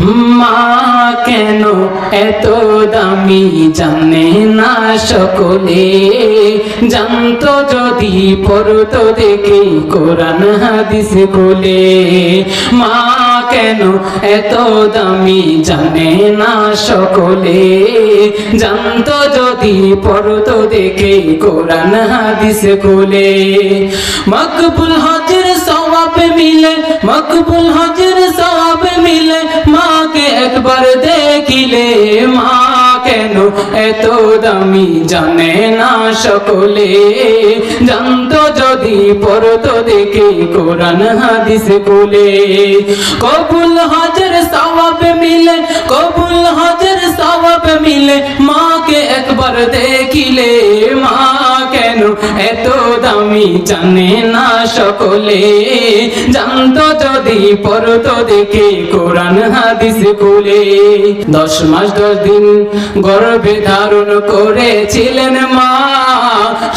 মা কেন এত দামি জানে না সকলে? জানতো যদি পড়তো দেখে কোরআন হাদিস খুলে। মা কেন এত দামি জানে না সকলে? জানতো যদি পড়তো দেখে কোরআন হাদিস খুলে। মকবুল হজর সওয়াব মিলে, মকবুল হজর সওয়াব মিলে একবার দেখিলে মা কেন? এত দামি জানে না সকলে। জানতো যদি পরত দেখে কোরআন হাদিস কোলে কবুল হাজার সওয়াব মিলে, কবুল হজর সওয়াব মিলে মাকে একবার দেখিলে। মা কেন এত দামি জানে না সকলে? জানতো যদি, পড়তো দেখে, কোরআন, হাদিস খুলে। দশ মাস, দশ দিন গর্ভে ধারণ করেছিলেন মা।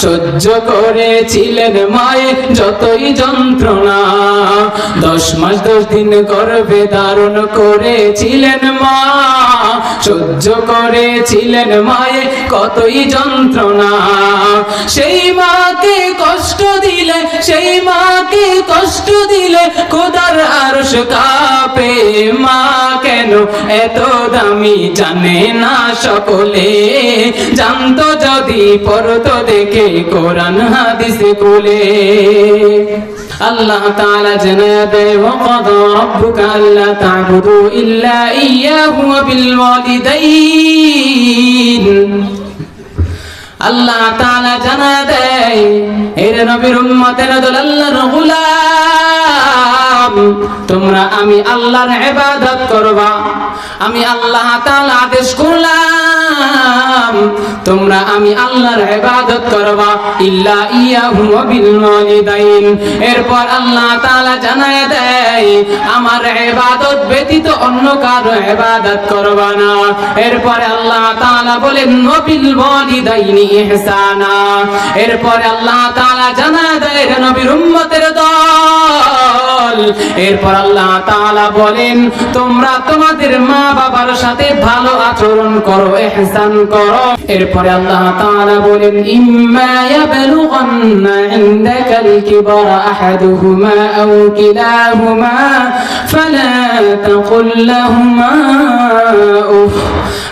সহ্য করেছিলেন মায়ে যতই যন্ত্রণা। দশ মাস, দশ দিন গর্ভে ধারণ করেছিলেন মা। সহ্য করেছিলেন মায়ে, কতই যন্ত্রণা। সেই মাকে কষ্ট দিলে, সেই মাকে কষ্ট দিলে খোদার আরশ কাঁপে। মা কেন এত দামি জানে না সকলে? জানতো যদি পড়তো দেখে কোরআন হাদিস কোলে আল্লাহ তাআলা জানাবে ওয়াকাদা রাব্বুকা আল্লা তা'বুদু ইল্লা ইয়্যাহু ওয়া বিল ওয়ালিদাইন। আল্লাহ তাআলা জানা দেয় এর নবীর উম্মতের দল আল্লাহর গোলাম, তোমরা আমি আল্লাহর ইবাদত করবা, আমি আল্লাহ তাআলা আদেশ করলাম। তোমরা আমি আল্লাহর ইবাদত করবা, ইল্লা ইয়াহু ওয়া বিল ওয়ালিদাইন। এরপর আল্লাহ তাআলা জানায় দেয়, আমার ইবাদত ব্যতীত অন্য কারও ইবাদত করবা না। এরপর আল্লাহ তাআলা বলেন নবিল ওয়ালিদাইনি ইহসানা। এরপরে আল্লাহ তাআলা জানায় দেয় নবীর উম্মতের দল এরপর আল্লাহ তাআলা বলেন, তোমরা তোমাদের মা বাবার সাথে ভালো আচরণ করো, ইহসান করো। এরপরে আল্লাহ তাআলা বলেন, ইম্মা ইনদাকাল কিবারা আহাদুহুমা আও কিলাহুমা ফালা তাকুল লাহুমা উফ।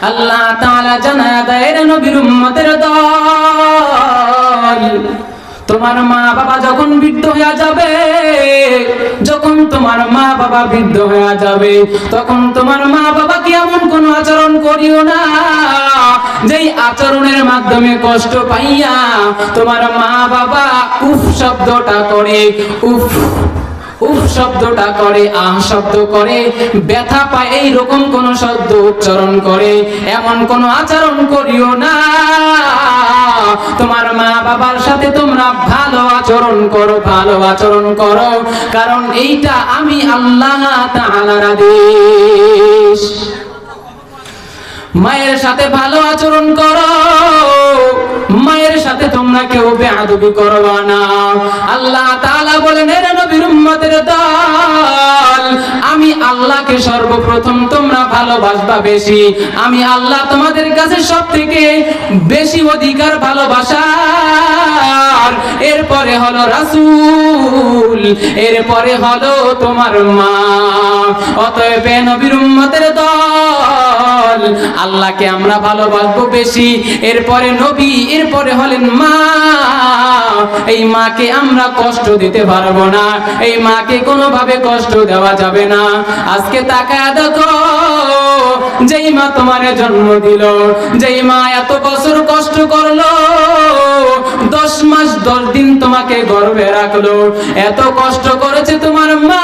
আল্লাহ তাআলা জানায় দেয় নবীর উম্মতের দল। তোমার মা বাবা যখন বৃদ্ধ হয়ে যাবে, যখন তোমার মা বাবা বৃদ্ধ হয়ে যাবে, তখন তোমার মা বাবা কি এমন কোন আচরণ করিও না, যেই আচরণের মাধ্যমে কষ্ট পাইয়া তোমার মা বাবা উফ শব্দটা করে, উফ। উফ শব্দটা করে, আহ শব্দ করে। ব্যথা পায় এই রকম কোন শব্দ উচ্চারণ করে। এমন কোন আচরণ করিও না। তোমার মা বাবার সাথে তোমরা ভালো আচরণ করো, ভালো আচরণ করো। কারণ এইটা আমি আল্লাহ তাআলার আদেশ। মায়ের সাথে ভালো আচরণ করো। মায়ের সাথে তোমরা কেউ বেয়াদবি করবা না। আল্লাহ তাআলা বলেন, এর দল, আমি আল্লাহকে সর্বপ্রথম তোমরা ভালোবাসবা বেশি। আমি আল্লাহ তোমাদের কাছে সব থেকে বেশি অধিকার ভালোবাসার। এরপরে হলো রাসূল, এরপরে হলো তোমার মা। অতএব নবীর উম্মতের দল আল্লাহকে আমরা ভালোবাসবো বেশি। এরপরে নবী, এরপরে হলেন মা। এই মাকে আমরা কষ্ট দিতে পারব না। এই মাকে কোনোভাবে কষ্ট দেওয়া যাবে না। আজকে তাকায় দেখো, যেই মা তোমার জন্ম দিল, যেই মা এত বছর কষ্ট করল, দশ মাস, দশ দিন তোমাকে গর্ভে রাখল। এত কষ্ট করেছে তোমার মা।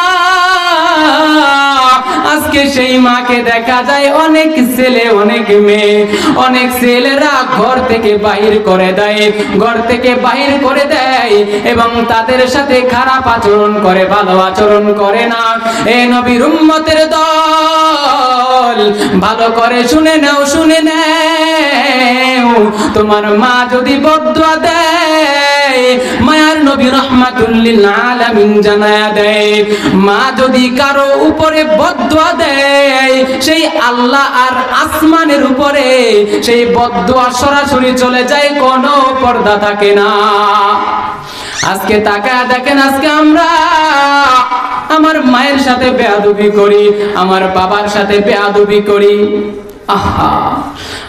আজকে সেই মাকে দেখা যায় অনেক ছেলে, অনেক মেয়ে। অনেক ছেলেরা ঘর থেকে বাহির করে দেয়, ঘর থেকে বাহির করে দেয় এবং তাদের সাথে খারাপ আচরণ করে, ভালো আচরণ করে না। এ নবীর উম্মতের দল, ভালো করে শুনে নাও শুনে নাও। তোমার মা যদি বদুয়া দেয় মায়ার নবী রহমাতুল্লিল আলামিন জানায়া দেয়, মা যদি কারও উপরে দেয়, সেই আল্লাহ আর আসমানের উপরে সেই সরাসরি চলে যায়, কোনো পর্দা থাকে না। আজকে তাকায় দেখেন, আজকে আমরা আমার মায়ের সাথে বেয়াদবি করি, আমার বাবার সাথে বেয়াদবি করি।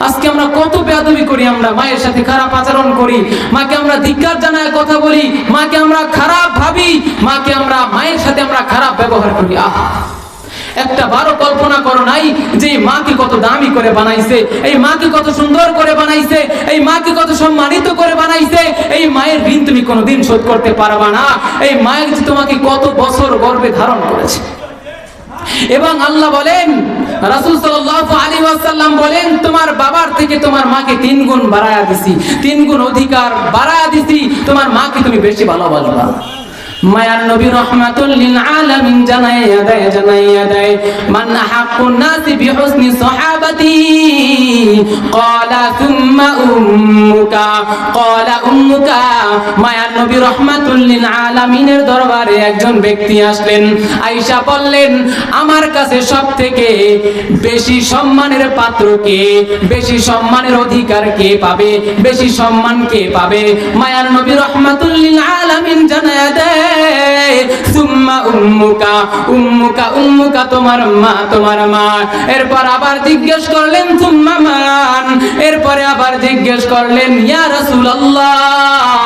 আজকে আমরা কত বেয়াদবি করি আমরা, মায়ের সাথে খারাপ আচরণ করি, মাকে আমরা ধিক্কার জানায় কথা বলি, মাকে আমরা খারাপ ভাবি, মাকে আমরা, মায়ের সাথে আমরা খারাপ ব্যবহার করি একটা বারো কল্পনা করো নাই যে মাকে কত দামি করে বানাইছে, এই মাকে কত সুন্দর করে বানাইছে, এই মাকে কত সম্মানিত করে বানাইছে, এই মায়ের ঋণ তুমি কোনোদিন শোধ করতে পারবা না, এই মায়ের তোমাকে কত বছর গর্ভে ধারণ করেছে। এবং আল্লাহ বলেন, রাসুল সাল্লাল্লাহু আলাইহি ওয়াসাল্লাম বলেন, তোমার বাবার থেকে তোমার মাকে তিন গুণ বাড়ায়া দিছি, তিন গুণ অধিকার বাড়ায়া দিছি, তোমার মাকে তুমি বেশি ভালোবাসবা। মায়ার নবী রহমাতুল লিল আলামিন জানাইয়া দেয় জানাইয়া দেয়, মান হাক্কুন নাসি বিহুসনি সাহাবাতি, ক্বালা সুম্মা উম্মুকা, ক্বালা উম্মুকা। মায়ার নবী রহমাতুল লিল আলামিনের দরবারে একজন ব্যক্তি আসলেন, আয়েশা বললেন, আমার কাছে সবথেকে বেশি সম্মানের পাত্র কে? বেশি সম্মানের অধিকার কে পাবে? বেশি সম্মান কে পাবে? মায়ার নবী রহমাতুল লিল আলামিন জানাইয়া দেয় সুম্মা উম্মুকা উম্মুকা উম্মুকা তোমার মা তোমার মা। এরপর আবার জিজ্ঞেস করলেন, সুম্মা মান। এরপরে আবার জিজ্ঞেস করলেন, ইয়া রাসূলুল্লাহ।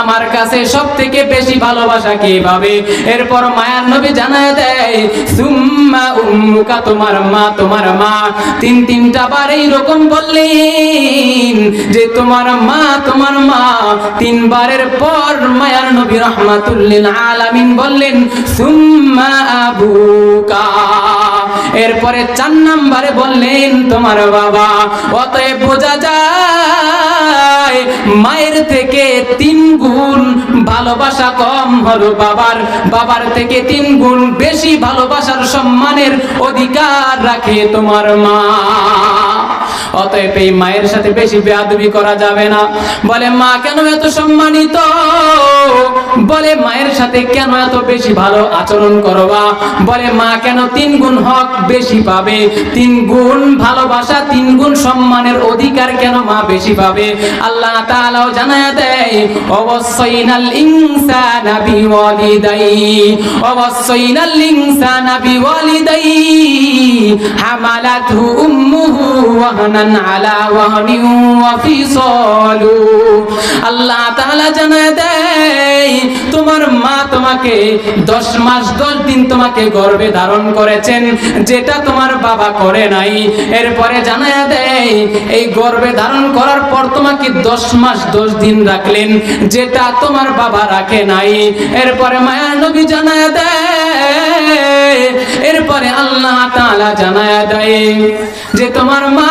আমার কাছে সব থেকে বেশি ভালোবাসা কে পাবে? এরপর মায়ার নবী জানায় দেয়, সুম্মা উম্মুকা, তোমার মা তোমার মা। তিন তিনটা বার এইরকম বললেন যে, তোমার মা তোমার মা। তিনবারের পর মায়ার নবী রহমাতুল্লিল আলামিন বললেন, সুম্মা আবুকা। এরপরে চার নাম্বারে বললেন, তোমার বাবা। অতএব বোঝা যায় মায়ের থেকে তিন গুণ ভালোবাসা কম হলো বাবার। বাবার থেকে তিন গুণ বেশি ভালোবাসার সম্মানের অধিকার রাখে তোমার মা। অতএব এই মায়ের সাথে বেশি বেয়াদবি করা যাবে না। বলে, মা, কেন এত সম্মানিত? বলে, মায়ের সাথে কেন এত বেশি ভালো আচরণ করবা? বলে, মা, কেন তিন গুণ হক বেশি পাবে? তিন গুণ ভালোবাসা, তিন গুণ সম্মানের অধিকার কেন মা বেশি পাবে? আল্লাহ তাআলাও জানায়া দেয় অবশ্যই নাল ইনসানা বিওয়ালিদাই অবশ্যই নাল ইনসানা বিওয়ালিদাই হামালাতহু উম্মুহু আল্লাহ তাআলা দেয়, তোমার মা তোমাকে দশ মাস, দশ দিন তোমাকে গর্ভে ধারণ করেছেন, যেটা তোমার বাবা করে নাই। এরপরে দেয়, এই ধারণ করার পর তোমাকে দশ মাস, দশ দিন রাখলেন, যেটা তোমার বাবা রাখে নাই। এরপরে মায়া নবী জানায়া দেয়, এরপরে আল্লাহ তাআলা জানায়া দেয় যে তোমার মা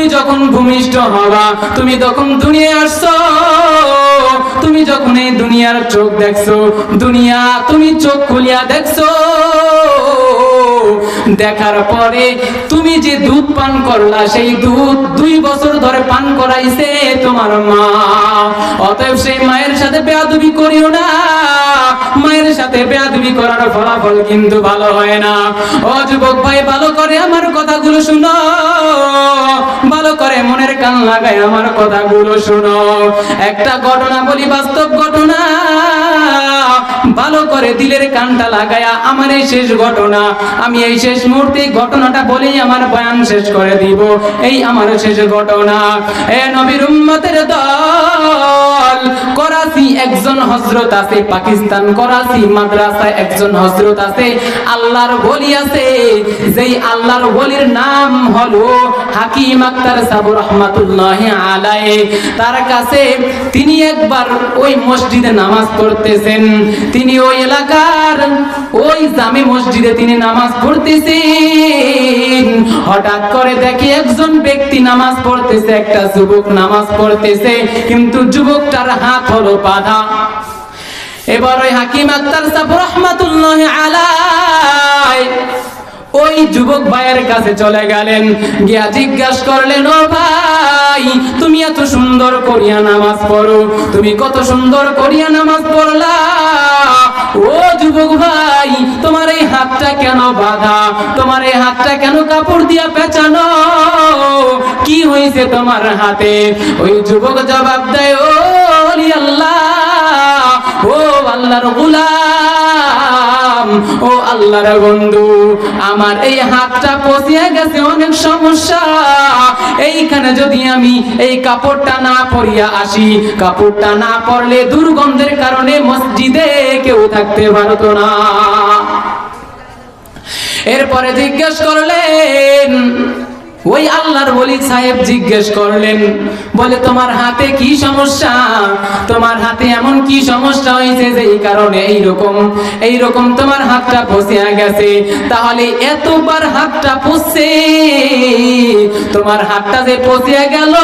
তুমি যখন ভূমিষ্ঠ হবা, তুমি তখন দুনিয়া আসছো। তুমি যখন এই দুনিয়ার চোখ দেখছ, দুনিয়া তুমি চোখ খুলিয়া দেখছ। দেখার পরে তুমি যে দুধ পান করলা, সেই দুধ দুই বছর ধরে পান করাইছে তোমার মা। অতএব সেই মায়ের সাথে করিও না। মায়ের সাথে করার ফলাফল কিন্তু ভালো হয় না। ও যুবক ভাই, ভালো করে আমার কথাগুলো শুনো। ভালো করে মনের কান লাগায় আমার কথাগুলো শুনো। একটা ঘটনা বলি, বাস্তব ঘটনা। ভালো করে দিলের কানটা লাগায়া, আমার এই শেষ ঘটনা। আমি এই শেষ মুহূর্তে ঘটনাটা বলেই আমার বয়ান শেষ করে দিব। এই আমার শেষ ঘটনা। এ নবীর উম্মতের দল, করাচি একজন হজরত আছে, পাকিস্তান করাচি মাদ্রাসায় একজন হজরত আছে। আল্লাহর বলি আছে, যেই আল্লাহর বলির নাম হলো হাকিম আক্তার সাবু রহমাতুল্লাহ আলাই তার কাছে তিনি একবার ওই মসজিদে নামাজ পড়তেছেন। তিনি ওই এলাকার, ওই জামে মসজিদে তিনি নামাজ পড়তেছেন। হঠাৎ করে দেখি একজন ব্যক্তি নামাজ পড়তেছে, একটা যুবক নামাজ পড়তেছে, কিন্তু যুবকটার হাত হলো বাধা। এবার ওই হাকিম আক্তার সাহেব রহমাতুল্লাহ আলাই ওই যুবক ভাইয়ের কাছে চলে গেলেন। গিয়া জিজ্ঞাসা করলেন, ও ভাই, তুমি এত সুন্দর করিয়া নামাজ পড়ো। তুমি কত সুন্দর করিয়া নামাজ পড়লা। ও যুবক ভাই, তোমার এই হাতটা কেন বাঁধা? তোমার এই হাতটা কেন কাপড় দিয়া পেঁচানো? কি হয়েছে তোমার হাতে? ওই যুবক জবাব দেয় ও আল্লাহ, ও আল্লাহর ও আল্লাহর বন্ধু, আমার এই হাতটা পচিয়ে গেছে, অনেক সমস্যা। এইখানে যদি আমি এই কাপড়টা না পরিয়া আসি, কাপড়টা না পরলে দুর্গন্ধের কারণে মসজিদে কেউ থাকতে পারতো না। এরপরে জিজ্ঞেস করলেন ওই আল্লাহর বলি সাহেব জিজ্ঞেস করলেন, বলে, তোমার হাতে কি সমস্যা? তোমার হাতে এমন কি সমস্যা হয়েছে যে এই কারণে এইরকম এইরকম তোমার হাতটা পচিয়া গেছে? তাহলে এতবার হাতটা পচছে তোমার হাতটা যে পচিয়া গেল,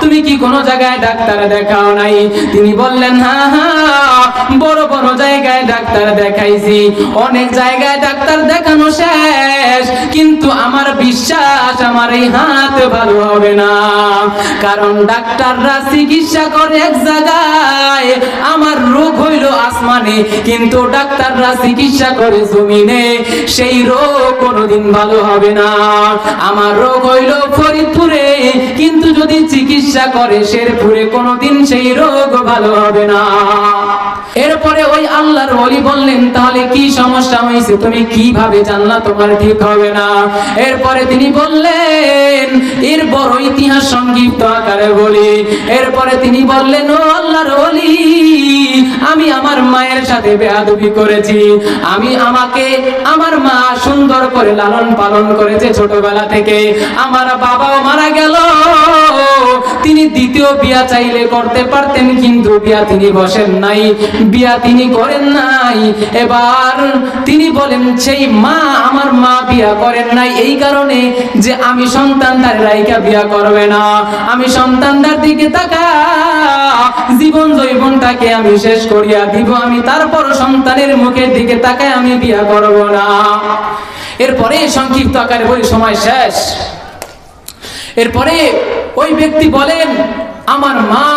তুমি কি কোনো জায়গায় ডাক্তার দেখাও নাই? তিনি বললেন হ্যাঁ হ্যাঁ বড় বড় জায়গায় ডাক্তার দেখাইছি, অনেক জায়গায় ডাক্তার দেখানো শেষ, কিন্তু আমার বিশ্বাস আমার এই হাত ভালো হবে না। কারণ ডাক্তাররা চিকিৎসা করে এক জায়গায়। আমার রোগ হইল আসমানে, কিন্তু ডাক্তাররা চিকিৎসা করে জমিনে। সেই রোগ কোনোদিন ভালো হবে না। আমার রোগ হইল ফরিদপুরে, কিন্তু যদি চিকিৎসা করে শেরপুরে, কোনোদিন সেই রোগ ভালো হবে না। এরপরে ওই আল্লাহর ওলি বললেন, তাহলে কি সমস্যা হয়েছে? তুমি কীভাবে জানলা তোমার ঠিক হবে না? এরপরে তিনি বললেন এর বড় ইতিহাস সংক্ষিপ্ত আকারে বলি। এরপরে তিনি বললেন ও আল্লাহর সাথে বেয়াদবি করেছি। আমি আমাকে আমার মা সুন্দর করে লালন পালন করেছে ছোটবেলা থেকে। আমার বাবাও মারা গেল। তিনি দ্বিতীয় বিয়া চাইলে করতে পারতেন, কিন্তু বিয়া তিনি বসেন নাই, বিয়া তিনি করেন নাই। এবার তিনি বলেন, সেই মা আমার মা বিয়া করেন নাই, এই কারণে যে আমি সন্তান তার রাইকা বিয়া করবে না। আমি সন্তানদার দিকে তাকা জীবন জৈবনটাকে আমি শেষ করিয়া দিব। আমি তারপর সন্তানের মুখের দিকে তাকায় আমি বিয়া করব না। এরপরে সংক্ষিপ্ত আকারে বলি, সময় শেষ। এরপরে ওই ব্যক্তি বলেন, আমার মা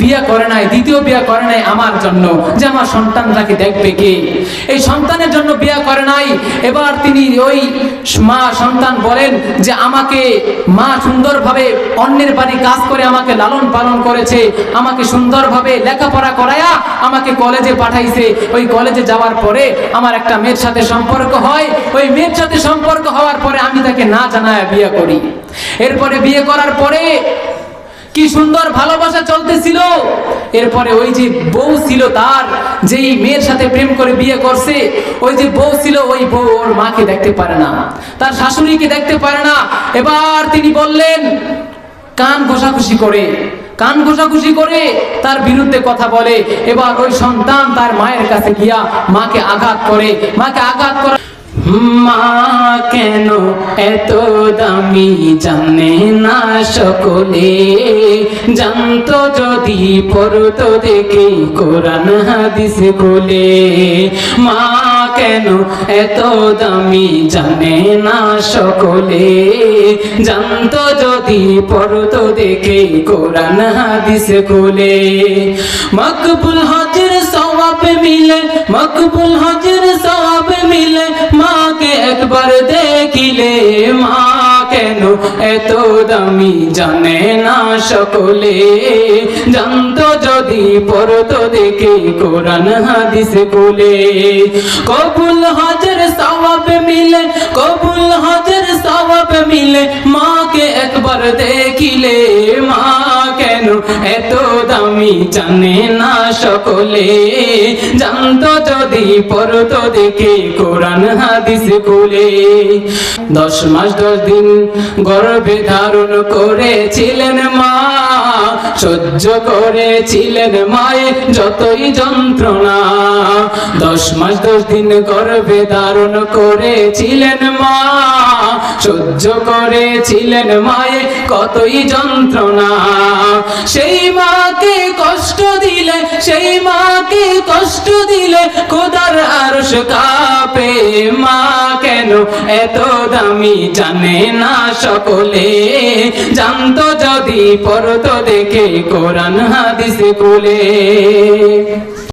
বিয়ে করে নাই, দ্বিতীয় বিয়ে করে নাই আমার জন্য। যে আমার সন্তানটাকে দেখবে কে? এই সন্তানের জন্য বিয়ে করে নাই। এবার তিনি ওই মা সন্তান বলেন যে আমাকে মা সুন্দরভাবে অন্যের বাড়ি কাজ করে আমাকে লালন পালন করেছে, আমাকে সুন্দরভাবে লেখাপড়া করায়া আমাকে কলেজে পাঠাইছে। ওই কলেজে যাওয়ার পরে আমার একটা মেয়ের সাথে সম্পর্ক হয়। ওই মেয়ের সাথে সম্পর্ক হওয়ার পরে আমি তাকে না জানায় বিয়ে করি। এরপরে বিয়ে করার পরে কি সুন্দর ভালোবাসা চলতেছিল? এরপরে ওই যে বউ ছিল তার, যেই মেয়ের সাথে প্রেম করে বিয়ে করছে, ওই যে বউ ছিল, ওই বউ ওর মাকে দেখতে পারে না। তার শাশুড়িকে দেখতে পারে না। এবার তিনি বললেন, কান ঘষাঘষি করে, কান ঘষাঘষি করে তার বিরুদ্ধে কথা বলে। এবার ওই সন্তান তার মায়ের কাছে গিয়া মাকে আঘাত করে, মাকে আঘাত করে মা কেন এত দামি জানে না সকলে? জানতো যদি পড়তো দেখে কোরআন হাদিস বলে মা কেন এত দামি জানে না সকলে? জানতো যদি পড়তো দেখে কোরআন হাদিস বলে মকবুল হজর সওয়াব মিলে, মকবুল হজর সওয়াব মিলে, মাকে একবার দেখিলে মা কেন এত দামি জানে না সকলে। জানতো যদি পড়তো দেখে কোরআন হাদিস কোলে কবুল হজর সওয়াব মিলে, কবুল হজর সওয়াব মিলে মাকে একবার দেখিলে মা কেন এত দামি জানে না সকলে। জানতো যদি, পড়তো দেখে, কোরআন হাদিস কোলে দশ মাস, দশ দিন গর্ভে ধারণ করেছিলেন মা। সহ্য করেছিলেন মায়ে যতই যন্ত্রণা। দশ মাস, দশ দিন গর্ভে ধারণ করেছিলেন মা। সহ্য করেছিলেন মায়ে কতই যন্ত্রণা। সেই মাকে কষ্ট দিলে, সেই মাকে কষ্ট দিলে খোদার আরশ কাপে। মা কেন এত দামি জানে না সকলে? জানতো যদি পড়তো দেখে কোরআন হাদিস কুলে